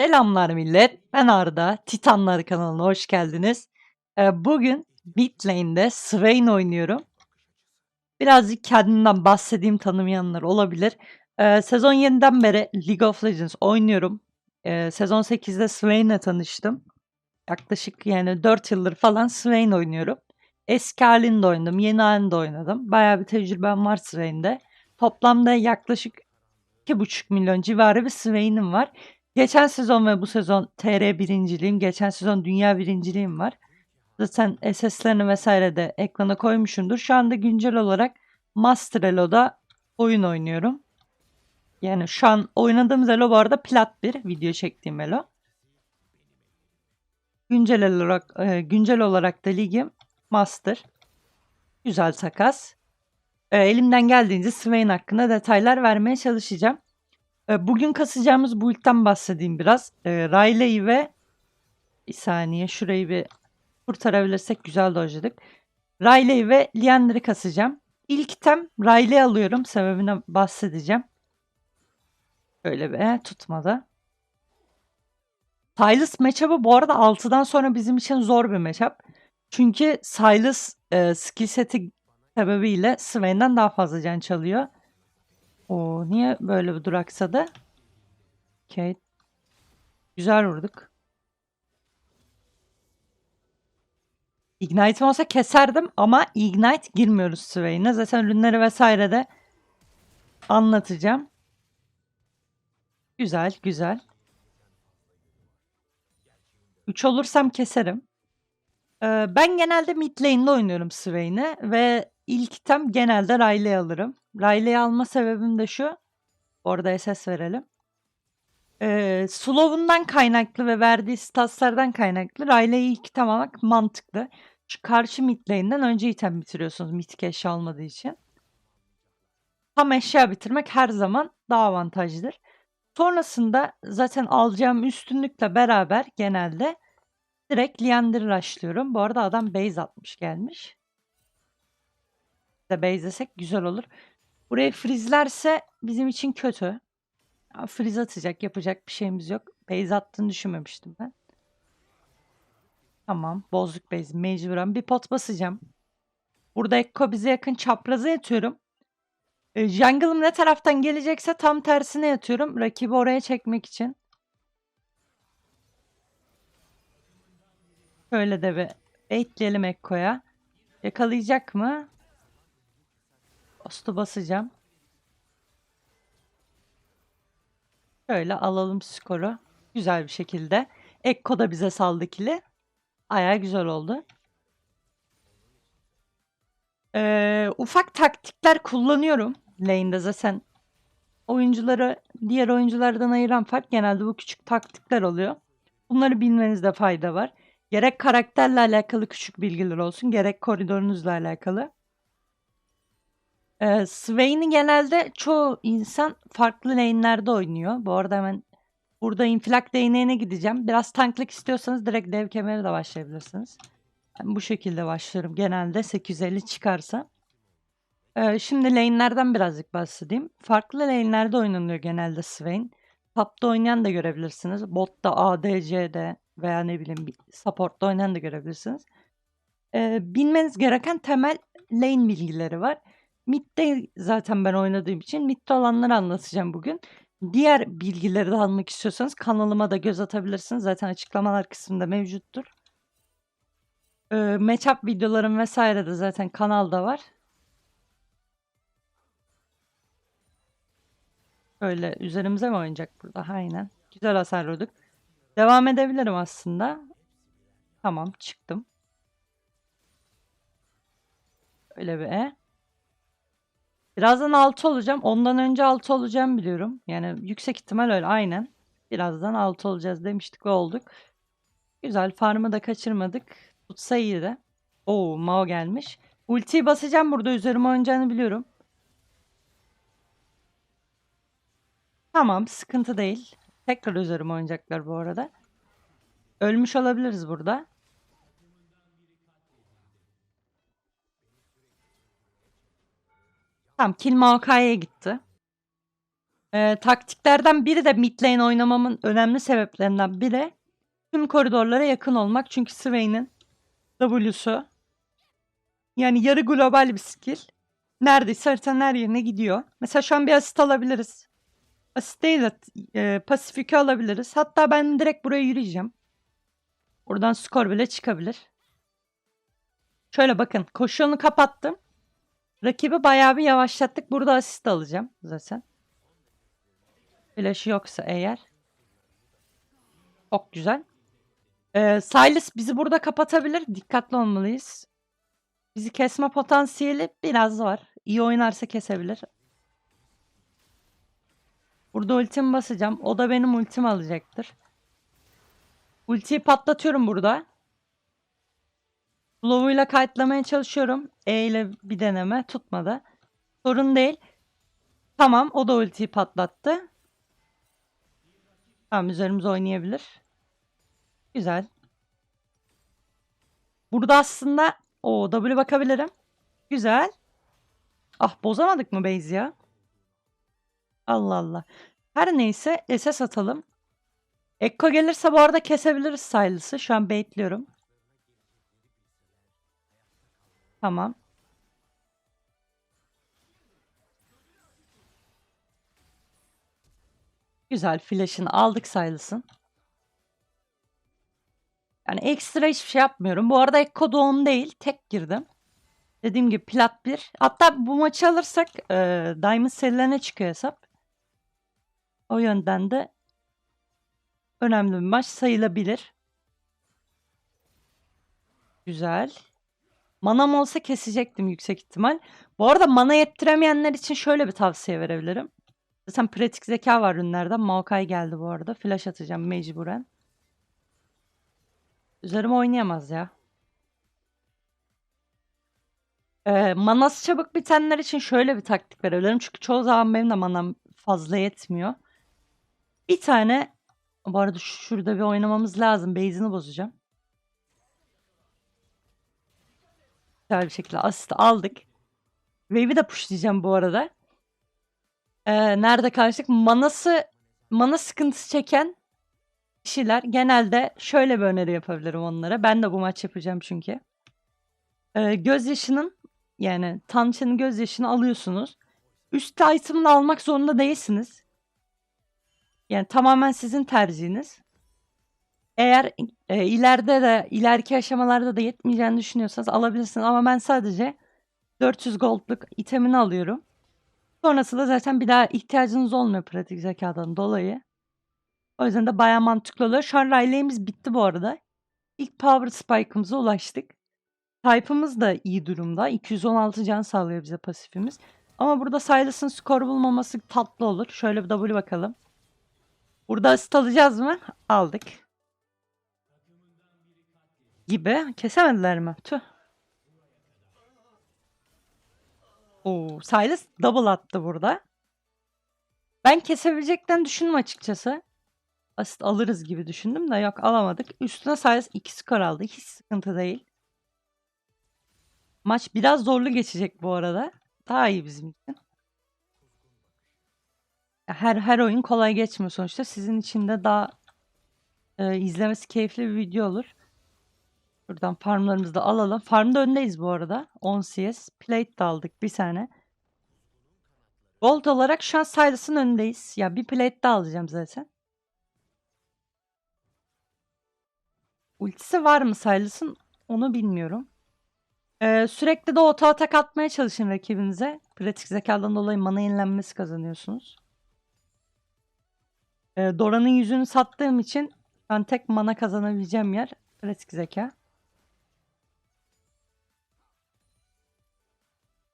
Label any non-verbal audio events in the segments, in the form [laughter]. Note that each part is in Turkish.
Selamlar millet. Ben Arda. Titanlar kanalına hoş geldiniz. Ee, bugün mid lane'de Swain oynuyorum. Birazcık kendimden bahsedeyim tanımayanlar olabilir. Ee, sezon 7'den beri League of Legends oynuyorum. Ee, sezon 8'de Swain'le tanıştım. Yaklaşık yani 4 yıldır falan Swain oynuyorum. Eski halinde oynadım, yeni halinde oynadım. Bayağı bir tecrübem var Swain'de. Toplamda yaklaşık 2,5 milyon civarı bir Swain'im var. Geçen sezon ve bu sezon TR birinciliğim, geçen sezon dünya birinciliğim var. Zaten SS'lerini vesaire de ekrana koymuşumdur. Şu anda güncel olarak Master Elo'da oyun oynuyorum. Yani şu an oynadığım Elo bu arada plat bir video çektiğim Elo. Güncel olarak e, güncel olarak da ligim Master. Güzel takas. E, elimden geldiğince Swain hakkında detaylar vermeye çalışacağım. E, bugün kasacağımız build'den bahsedeyim biraz. E, Riley ve bir saniye şurayı bir kurtarabilirsek güzel dojladık. Riley ve Liander'ı kasacağım. İlk item Riley alıyorum. Sebebine bahsedeceğim. Şöyle bir tutmadı. Silas matchup'ı bu arada 6'dan sonra bizim için zor bir matchup. Çünkü Silas e, skill seti sebebiyle Swain'den daha fazla can çalıyor. O niye böyle bir duraksadı? Okey. Güzel vurduk. Ignite olsa keserdim ama Ignite girmiyoruz Swain'e. Zaten ürünleri vesaire de anlatacağım. Güzel, güzel. 3 olursam keserim. Ee, ben genelde mid lane'de oynuyorum Swain'e ve ilk item genelde Riley alırım. Riley'i alma sebebim de şu. Orada SS verelim. Ee, slow'undan kaynaklı ve verdiği statslardan kaynaklı Riley'i ilk item almak mantıklı. Şu karşı mid lane'den önce item bitiriyorsunuz mitik eşya olmadığı için. Tam eşya bitirmek her zaman daha avantajlıdır. Sonrasında zaten alacağım üstünlükle beraber genelde direkt Liander'ı rushlıyorum. Bu arada adam base atmış gelmiş. De base'lesek güzel olur. Burayı frizlerse bizim için kötü. Ya, freeze atacak yapacak bir şeyimiz yok. Base attığını düşünmemiştim ben. Tamam bozduk base mecburen bir pot basacağım. Burada Ekko bize yakın çapraza yatıyorum. E, jungle'ım ne taraftan gelecekse tam tersine yatıyorum. Rakibi oraya çekmek için. Şöyle de bir baitleyelim Ekko'ya. Yakalayacak mı? Ghost'u basacağım. Şöyle alalım skoru. Güzel bir şekilde. Ekko da bize saldı kili. Aya güzel oldu. Ee, ufak taktikler kullanıyorum. Lane'de zaten oyuncuları diğer oyunculardan ayıran fark genelde bu küçük taktikler oluyor. Bunları bilmenizde fayda var. Gerek karakterle alakalı küçük bilgiler olsun, gerek koridorunuzla alakalı. Ee, Swain'i genelde çoğu insan farklı lane'lerde oynuyor. Bu arada hemen burada infilak değneğine gideceğim. Biraz tanklık istiyorsanız direkt dev kemeri de başlayabilirsiniz. Ben bu şekilde başlıyorum genelde 850 çıkarsa. Ee, şimdi lane'lerden birazcık bahsedeyim. Farklı lane'lerde oynanıyor genelde Swain. Top'ta oynayan da görebilirsiniz. Bot'ta, ADC'de veya ne bileyim support'ta oynayan da görebilirsiniz. Ee, bilmeniz gereken temel lane bilgileri var. Mid'de zaten ben oynadığım için mid'de olanları anlatacağım bugün. Diğer bilgileri de almak istiyorsanız kanalıma da göz atabilirsiniz. Zaten açıklamalar kısmında mevcuttur. Ee, matchup videolarım vesaire de zaten kanalda var. Öyle üzerimize mi oynayacak burada? Aynen. Güzel hasar vurduk. Devam edebilirim aslında. Tamam çıktım. Öyle bir e. Birazdan 6 olacağım. Ondan önce 6 olacağım biliyorum. Yani yüksek ihtimal öyle aynen. Birazdan 6 olacağız demiştik ve olduk. Güzel farmı da kaçırmadık. Tutsa iyiydi. Oo Mao gelmiş. Ultiyi basacağım burada üzerime oynayacağını biliyorum. Tamam sıkıntı değil. Tekrar üzerime oynayacaklar bu arada. Ölmüş olabiliriz burada. Tamam kill Maokai'ye gitti. Eee, taktiklerden biri de mid lane oynamamın önemli sebeplerinden biri tüm koridorlara yakın olmak. Çünkü Swain'in W'su yani yarı global bir skill. Neredeyse haritanın her yerine gidiyor. Mesela şu an bir asist alabiliriz. Asist değil de eee, pasifiki alabiliriz. Hatta ben direkt buraya yürüyeceğim. Oradan skor bile çıkabilir. Şöyle bakın koşu yolunu kapattım. Rakibi bayağı bir yavaşlattık. Burada asist alacağım zaten. Flash yoksa eğer. Çok güzel. Ee, Silas bizi burada kapatabilir. Dikkatli olmalıyız. Bizi kesme potansiyeli biraz var. İyi oynarsa kesebilir. Burada ultimi basacağım. O da benim ultimi alacaktır. Ultiyi patlatıyorum burada. Slow'uyla kayıtlamaya çalışıyorum. E ile bir deneme tutmadı. Sorun değil. Tamam o da ultiyi patlattı. Tamam üzerimize oynayabilir. Güzel. Burada aslında o W bakabilirim. Güzel. Ah bozamadık mı base ya? Allah Allah. Her neyse SS atalım. Ekko gelirse bu arada kesebiliriz Silas'ı. Şu an baitliyorum. Tamam. Güzel flash'ını aldık Silas'ın. Yani ekstra hiçbir şey yapmıyorum. Bu arada Ekko doğum değil. Tek girdim. Dediğim gibi plat 1. Hatta bu maçı alırsak e, Diamond serilerine çıkıyor hesap. O yönden de önemli bir maç sayılabilir. Güzel. Manam olsa kesecektim yüksek ihtimal. Bu arada mana yettiremeyenler için şöyle bir tavsiye verebilirim. Zaten pratik zeka var ürünlerden. Maokai geldi bu arada. Flash atacağım mecburen. Üzerime oynayamaz ya. Ee, manası çabuk bitenler için şöyle bir taktik verebilirim. Çünkü çoğu zaman benim de manam fazla yetmiyor. Bir tane bu arada şurada bir oynamamız lazım. Base'ini bozacağım. Güzel bir şekilde asist aldık. Wave'i de pushlayacağım bu arada. Ee, nerede karşılık? Manası mana sıkıntısı çeken kişiler genelde şöyle bir öneri yapabilirim onlara. Ben de bu maç yapacağım çünkü. Ee, gözyaşının yani Tanrıçanın gözyaşını alıyorsunuz. Üst item'ını almak zorunda değilsiniz. Yani tamamen sizin tercihiniz. Eğer e, ileride de ileriki aşamalarda da yetmeyeceğini düşünüyorsanız alabilirsiniz ama ben sadece 400 gold'luk itemini alıyorum. Sonrasında zaten bir daha ihtiyacınız olmuyor pratik zekadan dolayı. O yüzden de bayağı mantıklı oluyor. Şu an Riley'imiz bitti bu arada. İlk Power Spike'ımıza ulaştık. Type'ımız da iyi durumda. 216 can sağlıyor bize pasifimiz. Ama burada Silas'ın skor bulmaması tatlı olur. Şöyle bir W bakalım. Burada asist alacağız mı? Aldık. Gibi. Kesemediler mi? Tüh. Oo, Silas double attı burada. Ben kesebilecekten düşündüm açıkçası. Asist alırız gibi düşündüm de yok alamadık. Üstüne Silas 2 skor aldı. Hiç sıkıntı değil. Maç biraz zorlu geçecek bu arada. Daha iyi bizim için. Her her oyun kolay geçmiyor sonuçta. Sizin için de daha e, izlemesi keyifli bir video olur. Buradan farmlarımızı da alalım. Farmda öndeyiz bu arada. 10 CS. Plate de aldık bir tane. Gold olarak şu an Silas'ın önündeyiz. Ya bir plate daha alacağım zaten. Ultisi var mı Silas'ın? Onu bilmiyorum. Ee, sürekli de auto atak atmaya çalışın rakibinize. Pratik zekadan dolayı mana yenilenmesi kazanıyorsunuz. Ee, Dora'nın yüzünü sattığım için ben tek mana kazanabileceğim yer pratik zeka.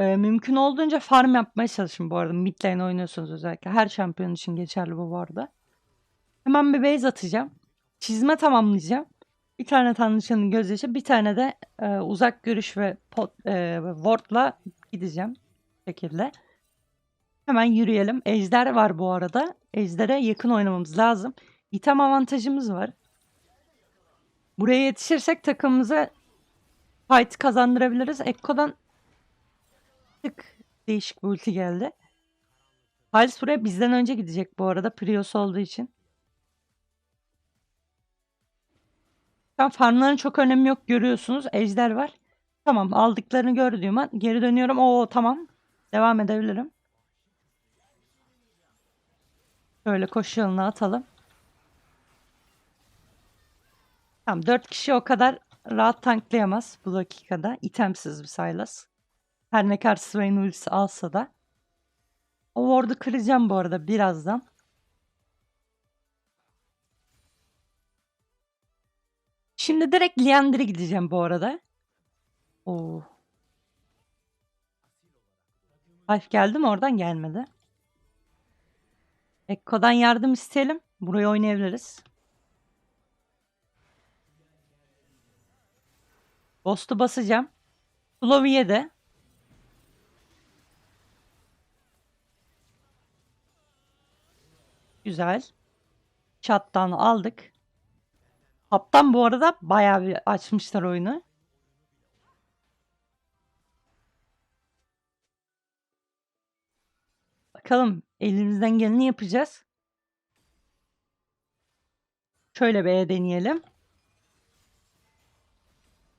Ee, mümkün olduğunca farm yapmaya çalışın bu arada. Mid lane oynuyorsunuz özellikle. Her şampiyon için geçerli bu bu arada. Hemen bir base atacağım. Çizme tamamlayacağım. Bir tane tanrıçanın gözyaşı, bir tane de e, uzak görüş ve pot, e, ward'la gideceğim. Bu şekilde. Hemen yürüyelim. Ejder var bu arada. Ejder'e yakın oynamamız lazım. İtem avantajımız var. Buraya yetişirsek takımımıza fight kazandırabiliriz. Ekko'dan tık değişik bir ulti geldi. Halis buraya bizden önce gidecek bu arada. Prius olduğu için. An farmların çok önemi yok görüyorsunuz. Ejder var. Tamam aldıklarını gördüğüm an geri dönüyorum. Oo tamam. Devam edebilirim. Şöyle koşu yoluna atalım. Tamam 4 kişi o kadar rahat tanklayamaz bu dakikada. İtemsiz bir Sylas. Her ne kadar Swain ultisi alsa da. O ward'u kıracağım bu arada birazdan. Şimdi direkt Liandry'e gideceğim bu arada. Oo. Alf geldi mi oradan gelmedi. Ekko'dan yardım isteyelim. Burayı oynayabiliriz. Ghost'u basacağım. Sloviye de. Güzel. Shutdown'u aldık. Kaptan bu arada bayağı bir açmışlar oyunu. Bakalım elimizden geleni yapacağız. Şöyle bir E deneyelim.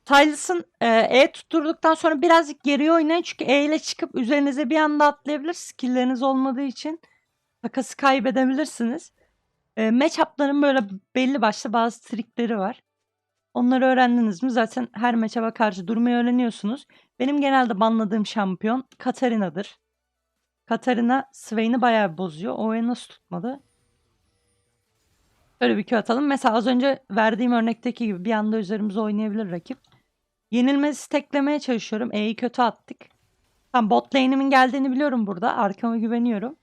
Tylus'ın e, e tutturduktan sonra birazcık geriye oynayın. Çünkü E ile çıkıp üzerinize bir anda atlayabilir. Skill'leriniz olmadığı için takası kaybedebilirsiniz. E, matchup'ların böyle belli başlı bazı trikleri var. Onları öğrendiniz mi zaten her matchup'a karşı durmayı öğreniyorsunuz. Benim genelde banladığım şampiyon Katarina'dır. Katarina Swain'i bayağı bozuyor. O oyunu nasıl tutmadı? Şöyle bir Q atalım. Mesela az önce verdiğim örnekteki gibi bir anda üzerimize oynayabilir rakip. Yenilmezi teklemeye çalışıyorum. E'yi kötü attık. Tam bot lane'imin geldiğini biliyorum burada. Arkama güveniyorum.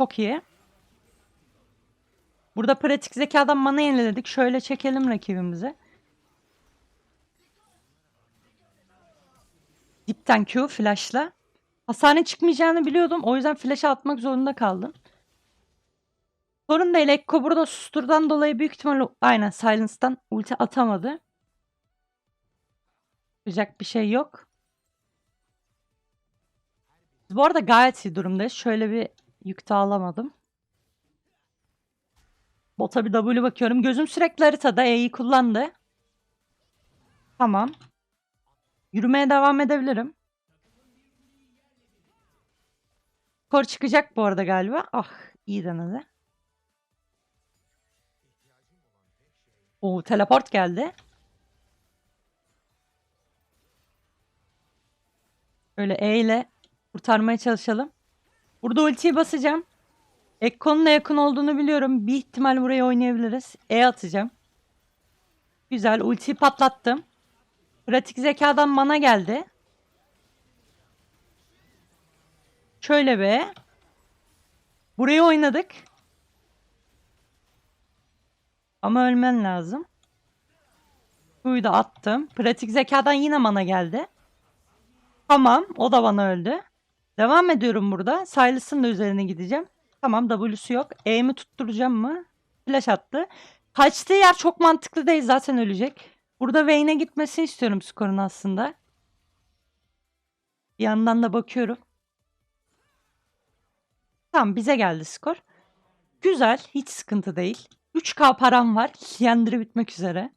Çok iyi. Burada pratik zekadan mana yeniledik. Şöyle çekelim rakibimizi. Dipten Q flashla. Hasarın çıkmayacağını biliyordum. O yüzden flash'a atmak zorunda kaldım. Sorun değil. Ekko burada susturdan dolayı büyük ihtimalle aynen Silence'dan ulti atamadı. Yapacak bir şey yok. Biz bu arada gayet iyi durumdayız. Şöyle bir yük de alamadım. Bota bir W bakıyorum. Gözüm sürekli haritada. E'yi kullandı. Tamam. Yürümeye devam edebilirim. Skor çıkacak bu arada galiba. Ah iyi denedi. Oo teleport geldi. Böyle E ile kurtarmaya çalışalım. Burada ultiyi basacağım. Ekko'nun yakın olduğunu biliyorum. Bir ihtimal buraya oynayabiliriz. E atacağım. Güzel. Ultiyi patlattım. Pratik zekadan mana geldi. Şöyle be. Burayı oynadık. Ama ölmen lazım. Suyu da attım. Pratik zekadan yine mana geldi. Tamam. O da bana öldü. Devam ediyorum burada. Silas'ın da üzerine gideceğim. Tamam W'su yok. E'mi tutturacağım mı? Flash attı. Kaçtığı yer çok mantıklı değil. Zaten ölecek. Burada Vayne'e gitmesini istiyorum skorun aslında. Bir yandan da bakıyorum. Tamam bize geldi skor. Güzel. Hiç sıkıntı değil. 3K param var. Yendiri bitmek üzere.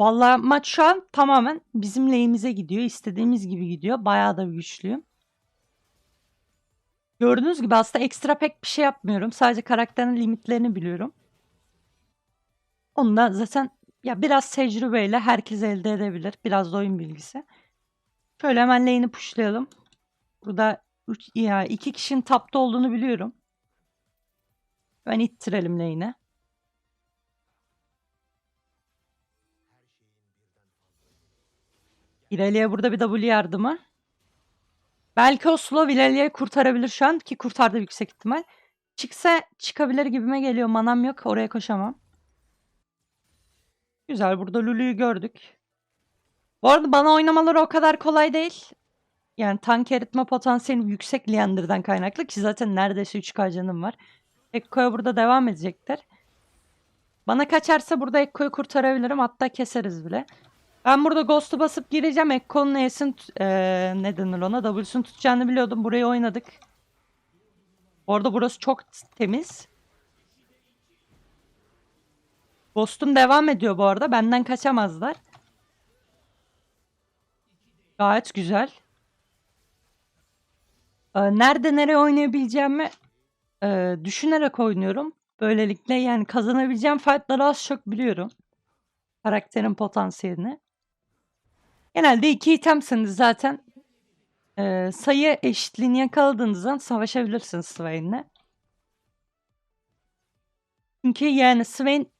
Vallahi maç şu an tamamen bizim lehimize gidiyor. İstediğimiz gibi gidiyor. Bayağı da güçlüyüm. Gördüğünüz gibi aslında ekstra pek bir şey yapmıyorum. Sadece karakterin limitlerini biliyorum. Onu zaten ya biraz tecrübeyle herkes elde edebilir. Biraz da oyun bilgisi. Şöyle hemen lane'i pushlayalım. Burada 3 ya iki kişinin tapta olduğunu biliyorum. Ben ittirelim lane'e. İleriye burada bir W yardımı. Belki o slow ileriye kurtarabilir şu an ki kurtardı yüksek ihtimal. Çıksa çıkabilir gibime geliyor. Manam yok. Oraya koşamam. Güzel. Burada Lulu'yu gördük. Bu arada bana oynamaları o kadar kolay değil. Yani tank eritme potansiyeli yüksek Leander'dan kaynaklı ki zaten neredeyse 3K canım var. Ekko'ya burada devam edecekler. Bana kaçarsa burada Ekko'yu kurtarabilirim. Hatta keseriz bile. Ben burada Ghost'u basıp gireceğim. Ekko'nun E'sin eee ne denir ona? W'sunu tutacağını biliyordum. Burayı oynadık. Orada burası çok temiz. Ghost'um devam ediyor bu arada. Benden kaçamazlar. Gayet güzel. Ee, nerede nereye oynayabileceğimi e, düşünerek oynuyorum. Böylelikle yani kazanabileceğim fightları az çok biliyorum. Karakterin potansiyelini. Genelde iki itemsiniz zaten. Ee, sayı eşitliğini yakaladığınız zaman savaşabilirsiniz Swain'le. Çünkü yani Swain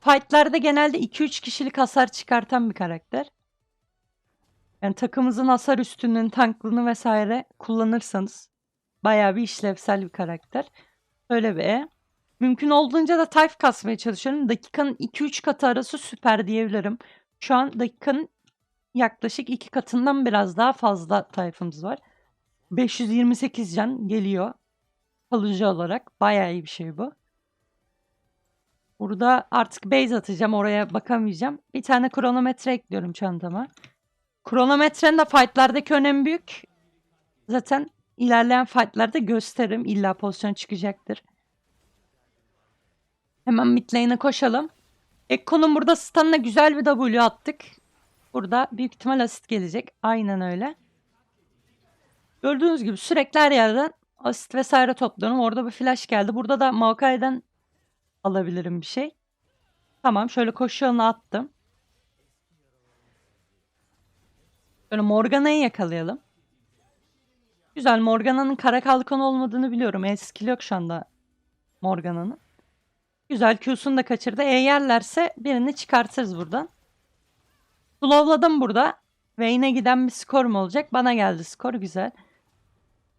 fightlarda genelde 2-3 kişilik hasar çıkartan bir karakter. Yani takımınızın hasar üstünlüğünü, tanklığını vesaire kullanırsanız bayağı bir işlevsel bir karakter. Öyle bir E. Mümkün olduğunca da type kasmaya çalışıyorum. Dakikanın 2-3 katı arası süper diyebilirim. Şu an dakikanın yaklaşık 2 katından biraz daha fazla type'ımız var. 528 can geliyor. Kalıcı olarak. Bayağı iyi bir şey bu. Burada artık base atacağım. Oraya bakamayacağım. Bir tane kronometre ekliyorum çantama. Kronometrenin de fightlardaki önemi büyük. Zaten ilerleyen fightlarda gösteririm. İlla pozisyon çıkacaktır. Hemen mid lane'e koşalım. Ekko'nun burada stun'ına güzel bir W attık. Burada büyük ihtimal asit gelecek. Aynen öyle. Gördüğünüz gibi sürekli her yerden asit vesaire topluyorum. Orada bir flash geldi. Burada da Maokai'den alabilirim bir şey. Tamam şöyle koşu yoluna attım. Böyle Morgana'yı yakalayalım. Güzel Morgana'nın kara kalkan olmadığını biliyorum. E skill yok şu anda Morgana'nın. Güzel Q'sunu da kaçırdı. E yerlerse birini çıkartırız buradan. Slowladım burada. Yine giden bir skor mu olacak? Bana geldi skor. Güzel.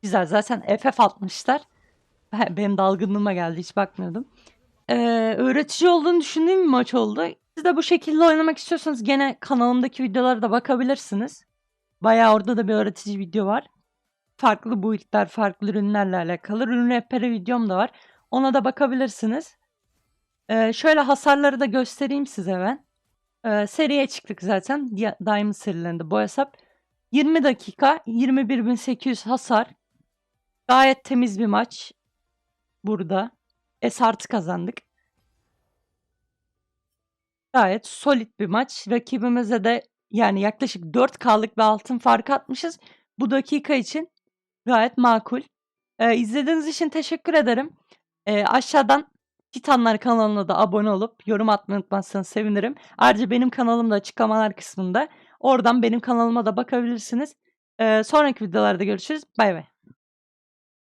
Güzel. Zaten FF atmışlar. [laughs] Benim dalgınlığıma geldi. Hiç bakmıyordum. Ee, öğretici olduğunu düşündüğüm bir maç oldu. Siz de bu şekilde oynamak istiyorsanız gene kanalımdaki videolara da bakabilirsiniz. Bayağı orada da bir öğretici video var. Farklı build'ler, farklı ürünlerle alakalı. Ürün rehberi videom da var. Ona da bakabilirsiniz. Ee, şöyle hasarları da göstereyim size ben. Ee, seriye çıktık zaten. Dia- Diamond serilerinde bu hesap. 20 dakika 21.800 hasar. Gayet temiz bir maç. Burada. S kazandık. Gayet solid bir maç. Rakibimize de yani yaklaşık 4K'lık bir altın farkı atmışız. Bu dakika için gayet makul. Ee, izlediğiniz için teşekkür ederim. Ee, aşağıdan Titanlar kanalına da abone olup yorum atmayı unutmazsanız sevinirim. Ayrıca benim kanalım da açıklamalar kısmında. Oradan benim kanalıma da bakabilirsiniz. Ee, sonraki videolarda görüşürüz. Bay bay.